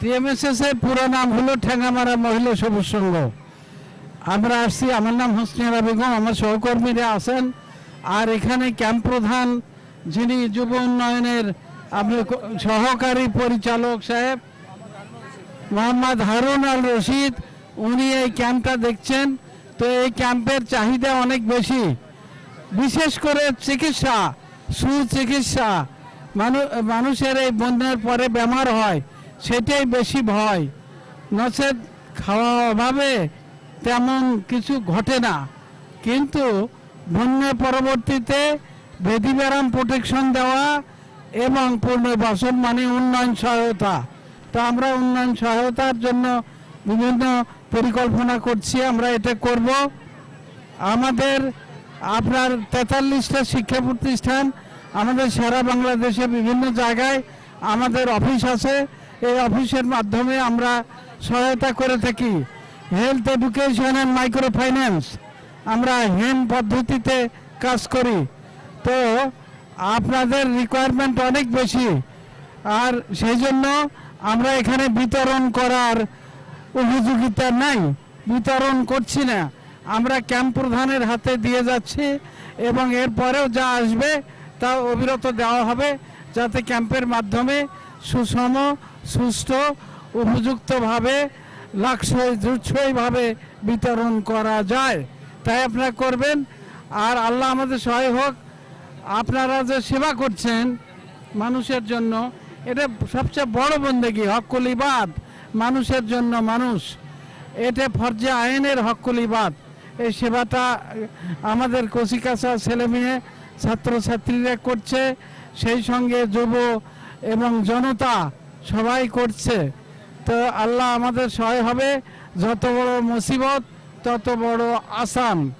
TMSS এর পুরো নাম হলো ঠেঙ্গামারা মহিলা সবুজ সংঘ। আমরা আসছি, আমার নাম হোসনিয়ারা বেগম আমার সহকর্মীরা আছেন। আর এখানে ক্যাম্প প্রধান যিনি যুব উন্নয়নের সহকারী পরিচালক সাহেব, মোহাম্মদ হারুন আল রশিদ, উনি এই ক্যাম্পটা দেখছেন। তো এই ক্যাম্পের চাহিদা অনেক বেশি। বিশেষ করে চিকিৎসা, সুচিকিৎসা। মানুষের এই বন্যার পরে বেমার হয়। সেটাই বেশি ভয়। নচেত খাওয়া অভাবে তেমন কিছু ঘটে না। কিন্তু বন্যা পরবর্তীতে বেদি ব্যারাম প্রোটেকশন দেওয়া এবং পূর্ণ পুনর্বাসন মানে উন্নয়ন সহায়তা। তো আমরা উন্নয়ন সহায়তার জন্য বিভিন্ন পরিকল্পনা করছি, আমরা এটা করব। আমাদের আপনার তেতাল্লিশটা শিক্ষা প্রতিষ্ঠান আমাদের সারা বাংলাদেশে বিভিন্ন জায়গায় আমাদের অফিস আছে। এই অফিসের মাধ্যমে আমরা সহায়তা করে থাকি। Health education and micro finance আমরা হেম পদ্ধতিতে কাজ করি। তো আপনাদের রিকোয়ারমেন্ট অনেক বেশি। আর সেই জন্য আমরা এখানে বিতরণ করার উপযোগিতা নাই। বিতরণ করছি না। আমরা ক্যাম্প প্রধানের হাতে দিয়ে যাচ্ছি এবং এরপরেও যা আসবে তা অবিরত দেওয়া হবে যাতে ক্যাম্পের মাধ্যমে সুষম সুষ্ঠু উপযুক্তভাবে লাক্সই জুৎসইভাবে বিতরণ করা যায়। তাই আপনারা করবেন। আর আল্লাহ আমাদের সহায় হোক। আপনারা যে সেবা করছেন মানুষের জন্য, এটা সবচেয়ে বড় বন্দেগি হকুল মানুষের জন্য মানুষ। এটা ফরজে আইনের হকুল এই সেবাটা আমাদের কচিকাছা ছেলে মেয়ে, ছাত্রছাত্রীরা করছে। সেই সঙ্গে যুব এবং জনতা সবাই করছে। তো আল্লাহ আমাদের সহায় হবে। যত বড় মুসিবত, তত বড় আসান।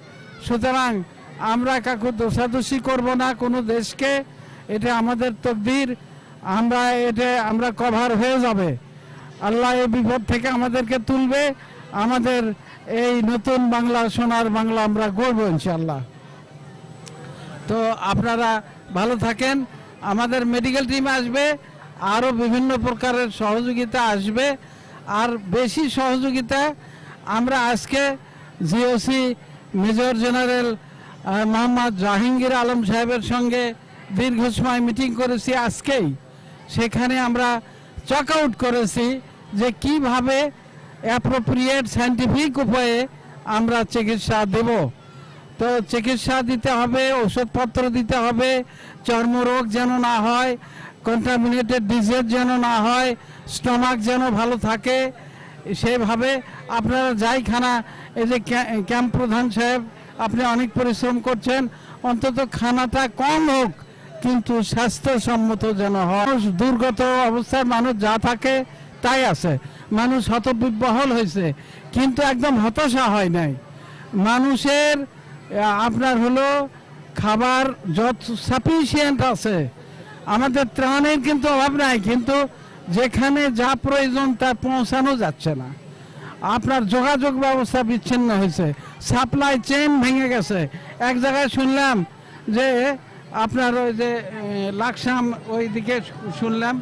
সুতরাং আমরা কাকু দোষাদোষি করব না কোনো দেশকে। এটা আমাদের তকদির। আমরা এটা, আমরা কভার হয়ে যাবে। আল্লাহ এই বিপদ থেকে আমাদেরকে তুলবে। আমাদের এই নতুন বাংলা, সোনার বাংলা আমরা গড়ব ইনশাল্লাহ তো আপনারা ভালো থাকেন। আমাদের মেডিকেল টিম আসবে। আরও বিভিন্ন প্রকারের সহযোগিতা আসবে। আর বেশি সহযোগিতা আমরা আজকে GOC major general Mohammad Jahangir Alam সাহেবের সঙ্গে দীর্ঘ সময় মিটিং করেছি আজকেই। সেখানে আমরা চক আউট করেছি যে কীভাবে অ্যাপ্রোপ্রিয়েট সায়েন্টিফিক উপায়ে আমরা চিকিৎসা দেব। তো চিকিৎসা দিতে হবে ওষুধপত্র দিতে হবে, চর্মরোগ যেন না হয় কন্টামিনেটেড ডিজিজ যেন না হয় স্টমাক যেন ভালো থাকে, সেভাবে আপনারা যাই খানা এই যে ক্যাম্প প্রধান সাহেব, আপনি অনেক পরিশ্রম করছেন, অন্তত খানাটা কম হোক, কিন্তু স্বাস্থ্যসম্মত যেন হয়। দুর্গত অবস্থায় মানুষ যা থাকে তাই আছে। মানুষ হতবিব্বহল হয়েছে, কিন্তু একদম হতাশা হয় নাই। মানুষের আপনার হলো খাবার যত সাফিসিয়েন্ট আছে আমাদের ত্রাণের কিন্তু অভাব নাই, কিন্তু যেখানে যা প্রয়োজন তা পৌঁছানো যাচ্ছে না। আপনার যোগাযোগ ব্যবস্থা বিচ্ছিন্ন হয়েছে সাপ্লাই চেন ভেঙে গেছে। এক জায়গায় শুনলাম যে আপনার ওই যে লাকসাম ওই দিকে শুনলাম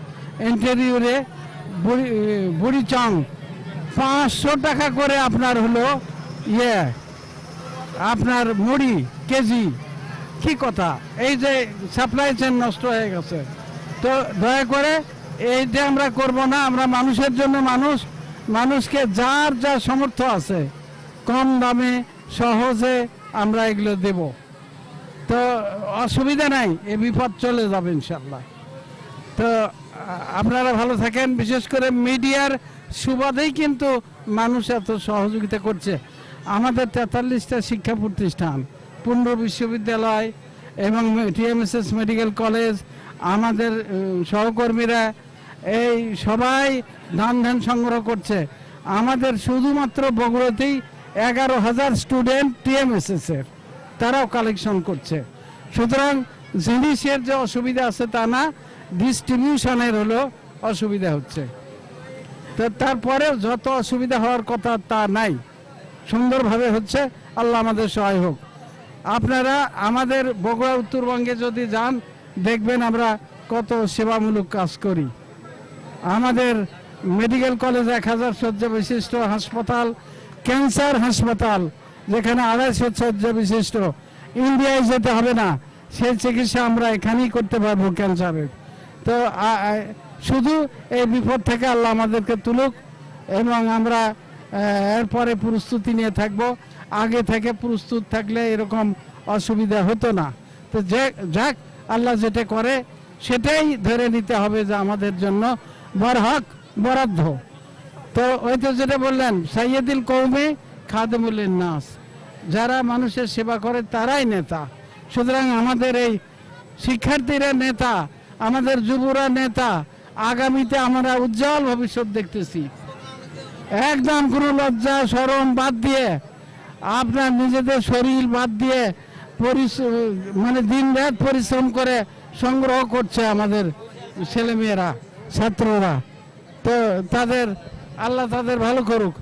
ইন্টেরিয়রে বুড়ি বুড়িচং পাঁচশো টাকা করে আপনার হলো ইয়ে আপনার মুড়ি কেজি। কি কথা? এই যে সাপ্লাই চেন নষ্ট হয়ে গেছে। তো দয়া করে এই যে আমরা করব না, আমরা মানুষের জন্য মানুষ, মানুষকে যার যা সামর্থ্য আছে, কম দামে, সহজে আমরা এগুলো দেব। তো অসুবিধা নাই, এ বিপদ চলে যাবে ইনশাল্লাহ তো আপনারা ভালো থাকেন, বিশেষ করে মিডিয়ার সুবাদেই কিন্তু মানুষ এত সহযোগিতা করছে। আমাদের তেতাল্লিশটা শিক্ষা প্রতিষ্ঠান পূর্ণ বিশ্ববিদ্যালয় এবং টিএমএসএস মেডিকেল কলেজ, আমাদের সহকর্মীরা এই সবাই ধান ধান সংগ্রহ করছে। আমাদের শুধুমাত্র বগুড়াতেই এগারো হাজার স্টুডেন্ট টিএমএসএস এর তারাও কালেকশন করছে। সুতরাং জিনিসের যে অসুবিধা আছে তা না, ডিস্ট্রিবিউশনের হলো অসুবিধা হচ্ছে। তো তারপরেও যত অসুবিধা হওয়ার কথা তা নাই। সুন্দরভাবে হচ্ছে, আল্লাহ আমাদের সহায় হোক। আপনারা আমাদের বগুড়া উত্তরবঙ্গে যদি যান, দেখবেন আমরা কত সেবামূলক কাজ করি। আমাদের মেডিকেল কলেজ এক হাজার শয্যা বিশিষ্ট হাসপাতাল, ক্যান্সার হাসপাতাল, যেখানে আড়াইশো শয্যা বিশিষ্ট ইন্ডিয়ায় যেতে হবে না, সেই চিকিৎসা আমরা এখানেই করতে পারব ক্যান্সারের তো শুধু এই বিপদ থেকে আল্লাহ আমাদেরকে তুলুক এবং আমরা এরপরে প্রস্তুতি নিয়ে থাকব। আগে থেকে প্রস্তুত থাকলে এরকম অসুবিধা হতো না। তো যে, যাক, আল্লাহ যেটা করে, সেটাই ধরে নিতে হবে যে আমাদের জন্য বরহক, বরাদ্দ। তো ওই তো যেটা বললেন, সাইয়েদিল কৌমে খাদমুল নাস। যারা মানুষের সেবা করে, তারাই নেতা। সুতরাং আমাদের এই শিক্ষার্থীরা নেতা, আমাদের যুবরা নেতা, আগামীতে আমরা উজ্জ্বল ভবিষ্যৎ দেখতেছি। একদম কোনো লজ্জা সরম বাদ দিয়ে, আপনার নিজেদের শরীর বাদ দিয়ে মানে দিন রাত পরিশ্রম করে সংগ্রহ করছে আমাদের ছেলেমেয়েরা, ছাত্ররা। তো তাদের, আল্লাহ তাদের ভালো করুক।